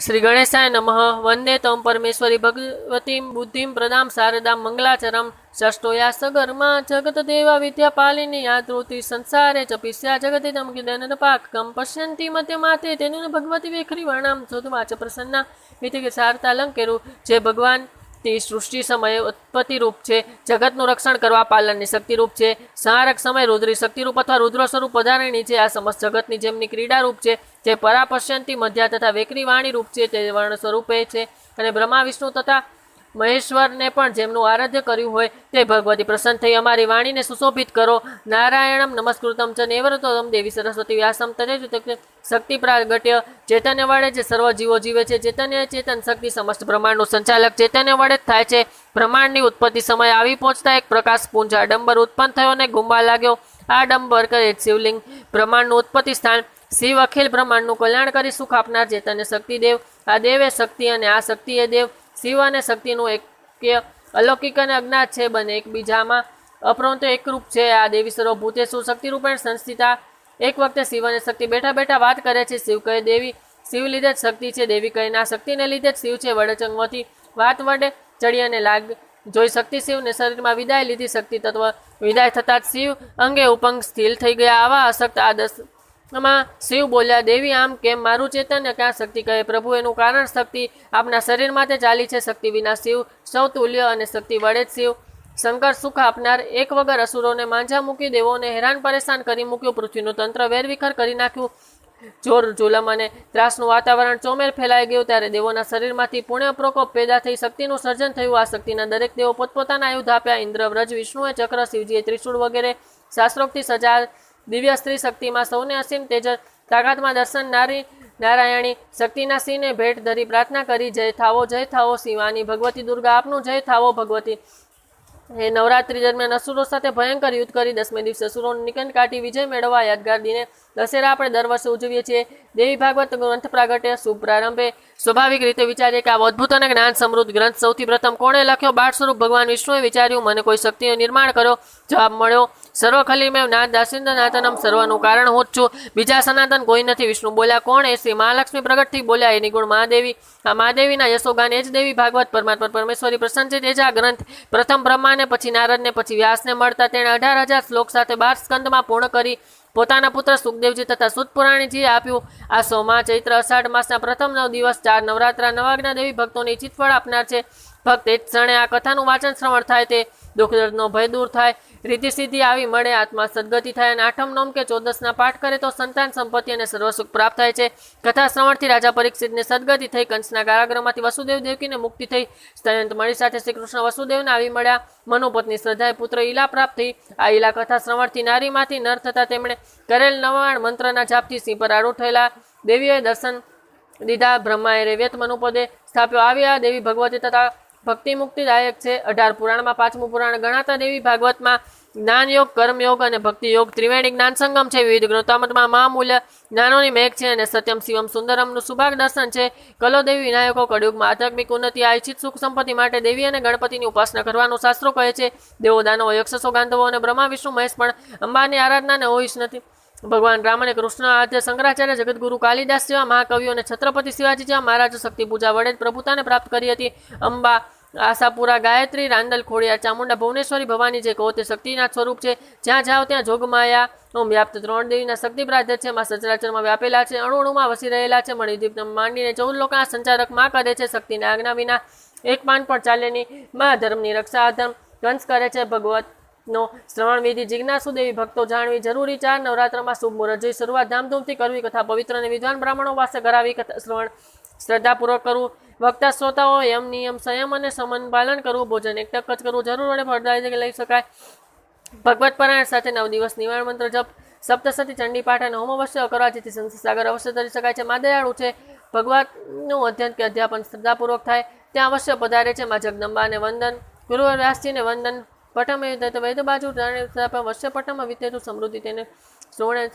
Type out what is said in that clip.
શ્રી ગણેશાય નમઃ. વંદે તમ પરમેશ્વરી ભગવતીમ બુદ્ધિમ પ્રદામ શારદામ મંગલાચરમ ષષ્ટોયા સગર્મા જગત દેવા વિદ્યા પાલિની યાદૃતિ સંસારે ચપિસ્યા જગતિ તમ કિદન પાકમ પશ્યંતી માતે તેનું ભગવતી વેખરી વર્ણામ ચોદવાચ પ્રસન્ના. વિધિ કે સારતા લંકેરું. જે ભગવાન તે સૃષ્ટિ સમયે ઉત્પત્તિ રૂપ છે. જગતનું રક્ષણ કરવા પાલનની શક્તિ રૂપ છે. સંહારક સમય રુદ્રી શક્તિ રૂપ અથવા રુદ્ર સ્વરૂપ પધારણી છે. આ સમસ્ત જગતની જેમની ક્રીડા રૂપ છે, જે પરાપશ્યંતી મધ્યા તથા વેકરી વાણી રૂપ છે, તે વર્ણ સ્વરૂપે છે. અને બ્રહ્મા, વિષ્ણુ તથા મહેશ્વરને પણ જેમનું આરાધ્ય કર્યું હોય તે ભગવતી પ્રસન્ન થઈ. અમારી વાણીને સુશોભિત કરો. નારાયણમ નમસ્કૃતમ ચ નેવરતોમ દેવી સરસ્વતી વ્યાસમ તજેજ શક્તિ પ્રાગટ્ય. ચૈતન્ય વડે જે સર્વ જીવો જીવે છે, ચૈતન્ય ચેતન શક્તિ સમસ્ત બ્રહ્માંડનું સંચાલક ચૈતન્ય વડે જ થાય છે. બ્રહ્માંડની ઉત્પત્તિ સમય આવી પહોંચતા એક પ્રકાશ પુંજ આડંબર ઉત્પન્ન થયો અને ગુમવા લાગ્યો. આ ડંબર કરે શિવલિંગ. બ્રહ્માંડનું ઉત્પત્તિ સ્થાન. શિવ અખિલ બ્રહ્માંડનું કલ્યાણ કરી સુખ આપનાર ચેતન્ય શક્તિ દેવ આ દેવ શક્તિ અને આ શક્તિ એ દેવ. શિવ અને શક્તિનું એક અલૌકિક અને અજ્ઞાત છે બંને એકબીજામાં અપરંતુ એકરૂપ છે. આ દેવી સરો શક્તિ શક્તિરૂપે સંસ્થિતા. એક વખતે શિવ અને શક્તિ બેઠા બેઠા વાત કરે છે. શિવ કહે, દેવી, શિવ લીધે જ શક્તિ છે. દેવી કહે, ના, શક્તિને લીધે જ શિવ છે. વડે વાત વડે ચડી અને લાગ જોઈ શક્તિ શિવને શરીરમાં વિદાય લીધી. શક્તિ તત્વ વિદાય થતાં જ શિવ અંગે ઉપંગ સ્થિર થઈ ગયા. આવા અશક્ત આદર્શ માં શિવ બોલ્યા, દેવી, આમ કેમ મારું ચેતન્ય ક્યાં શક્તિ કહે? પ્રભુ, એનું કારણ શક્તિ આપના શરીરમાં તે ચાલી છે. શક્તિ વિના શિવ સૌ તુલ્ય અને શક્તિ વડે જ શિવ. શંકર સુખ આપનાર એક વગર અસુરોને માંજા મૂકી દેવોને હેરાન પરેશાન કરી મૂક્યું. પૃથ્વીનું તંત્ર વેરવિખર કરી નાખ્યું. જોર જુલમ અને ત્રાસનું વાતાવરણ ચોમેર ફેલાઈ ગયું. ત્યારે દેવોના શરીરમાંથી પુણ્ય પ્રકોપ પેદા થઈ શક્તિનું સર્જન થયું. આ શક્તિના દરેક દેવો પોતપોતાના આયુધ આપ્યા. ઇન્દ્ર વ્રજ વિષ્ણુએ ચક્ર, શિવજીએ ત્રિશુળ વગેરે શાસ્ત્રોક્તિ સજા દિવ્ય સ્ત્રી શક્તિમાં સૌને અસીમ તેજ તાકાતમાં દર્શન નારી નારાયણી શક્તિના સિંહને ભેટ ધરી પ્રાર્થના કરી, જય થાવો જય થાવો શિવાની ભગવતી દુર્ગા, આપનું જય થાવો ભગવતી. એ નવરાત્રી દરમિયાન અસુરો સાથે ભયંકર યુદ્ધ કરી, દસમે દિવસે અસુરોનું નિકંદ કાઢી વિજય મેળવવા યાદગાર દિને દશેરા આપણે દર વર્ષે ઉજવીએ છીએ. દેવી ભાગવત ગ્રંથ પ્રાગટ્ય શુભ પ્રારંભે સ્વાભાવિક રીતે વિચારીએ કે આ અદ્ભુત અને જ્ઞાન સમૃદ્ધ ગ્રંથ સૌથી પ્રથમ કોણે લખ્યો? બાળ સ્વરૂપ ભગવાન વિષ્ણુએ વિચાર્યું, મને કોઈ શક્તિનું નિર્માણ કર્યો જવાબ મળ્યો સર્વ મેં નાથ દાસિંદ નાથનમ સર્વનું કારણ હું જ છું. બીજા સનાતન કોઈ નથી. વિષ્ણુ બોલ્યા, કોણ એ? શ્રી મહાલક્ષ્મી પ્રગટ થઈ બોલ્યા એ નિગુણ મહાદેવી. આ મહાદેવીના યશોગાન એ જ દેવી ભાગવત પરમાત્મા પરમેશ્વરી પ્રસન્ન છે આ ગ્રંથ પ્રથમ બ્રહ્માને, પછી નારદને, પછી વ્યાસને મળતા તેણે અઢાર હજાર શ્લોક સાથે બાર સ્કંદમાં પૂર્ણ કરી પોતાના પુત્ર સુખદેવજી તથા સુતપુરાણીજીએ આપ્યું. આ સોમા ચૈત્ર અષાઢ માસના પ્રથમ નવ દિવસ ચાર નવરાત્રા નવાગ્ના દેવી ભક્તોને ઇચ્છિત આપનાર છે. ભક્ત એ ક્ષણે આ કથાનું વાંચન શ્રવણ થાય તે દુઃખ દર્દનો ભય દૂર થાય. રીતિ સિદ્ધિ આવી મળે, આત્મા સદગતિ થાય અને આઠમ નોમ કે ચોદસના પાઠ કરે તો સંતાન સંપત્તિ અને સર્વસુખ પ્રાપ્ત થાય છે. કથા શ્રવણથી રાજા પરીક્ષિતને સદગતિ થઈ, કંસના કારાગ્રહમાંથી વસુદેવ દેવકીને મુક્તિ થઈ. સ્તયંત મળી સાથે શ્રી કૃષ્ણ વસુદેવને આવી મળ્યા. મનોપત્ની શ્રદ્ધાએ પુત્ર ઈલા પ્રાપ્ત થઈ. આ ઈલા કથા શ્રવણથી નારીમાંથી નર થતા તેમણે કરેલ નવાણ મંત્રના જાપથી સિંહ પર આરૂઢ થયેલા. દેવીએ દર્શન દીધા, બ્રહ્માએ રેવ્યત મનુપદે સ્થાપ્યો. આવ્યા દેવી ભગવતી તથા ભક્તિ મુક્તિદાયક છે. અઢાર પુરાણમાં પાંચમું પુરાણ ગણાતા દેવી ભાગવતમાં જ્ઞાન યોગ કર્મયોગ અને ભક્તિ યોગ ત્રિવેણી જ્ઞાન સંગમ છે. વિવિધ ગ્રંથોમતમાં મહામૂલ્ય જ્ઞાનોની મેઘ છે અને સત્યમ શિવમ સુંદરમનું સુભાગ દર્શન છે. કલોદેવી વિનાયકો કળયુગમાં આધ્યાત્મિક ઉન્નતિ આયછિત સુખ સંપત્તિ માટે દેવી અને ગણપતિની ઉપાસના કરવાનું શાસ્ત્રો કહે છે. દેવો દાનવો યક્ષસો ગાંધવો અને બ્રહ્મા, વિષ્ણુ, મહેશ પણ અંબાની આરાધનાને ને જ નથી. ભગવાન રામ અને કૃષ્ણ, આદ્ય શંકરાચાર્ય જગતગુરુ કાલિદાસ જેવા મહાકવિઓ અને છત્રપતિ શિવાજી જેવા મહારાજ શક્તિ પૂજા વડે પ્રભુતાને પ્રાપ્ત કરી હતી. અંબા, આશાપુરા, ગાયત્રી, રાંદલ, ખોડિયાર, ચામુંડા, ભુવનેશ્વરી ભવાની જે કહો તે શક્તિના સ્વરૂપ છે. જ્યાં જાઓ ત્યાં જોગમાયા. વ્યાપ્ત ત્રણ દેવીના શક્તિ પ્રાધ્ય છે. માં સચરાચરમાં વ્યાપેલા છે. અણુ અણુમાં વસી રહેલા છે. મણિદીપ માંડીને ચૌદ લોકોના સંચારકમાં કરે છે શક્તિના આજ્ઞા વિના. એક પાન પણ ચાલે નહીં માં ધર્મની રક્ષા અધર્મ કંસ કરે છે. ભગવત નો શ્રવણ વિધિ જિજ્ઞાસુ દેવી ભક્તો જાણવી જરૂરી ચાર નવરાત્રમાં શુભ મુહૂર્ત. જોઈ શરૂઆત. ધામધૂમથી કરવી કથા પવિત્ર અને વિદ્વાન બ્રાહ્મણો પાસે કરાવી કથા શ્રવણ. શ્રદ્ધાપૂર્વક કરવું. વક્તા શ્રોતાઓ, યમ નિયમ સંયમ અને સમન પાલન કરવું. ભોજન એકટક જ કરવું. જરૂર વડે ફળદાયી લઈ શકાય. ભગવત પરાયણ સાથે નવ દિવસ નિવારણ મંત્ર જપ. સપ્તસતી ચંડી પાઠ અને હોમ અવશ્ય કરવા જેથી સંસાર અવશ્ય ધરી શકાય છે. માદયાળુ છે. ભગવાનનું અધ્યયન કે અધ્યાપન શ્રદ્ધાપૂર્વક થાય. ત્યાં અવશ્ય પધારે છે. માં જગદંબાને વંદન. ગુરુ વ્યાસજીને વંદન. પટમ વૈદ બાજુ વર્ષે પટમ વિદ્યુ સમૃદ્ધિ તેને સુવર્ણ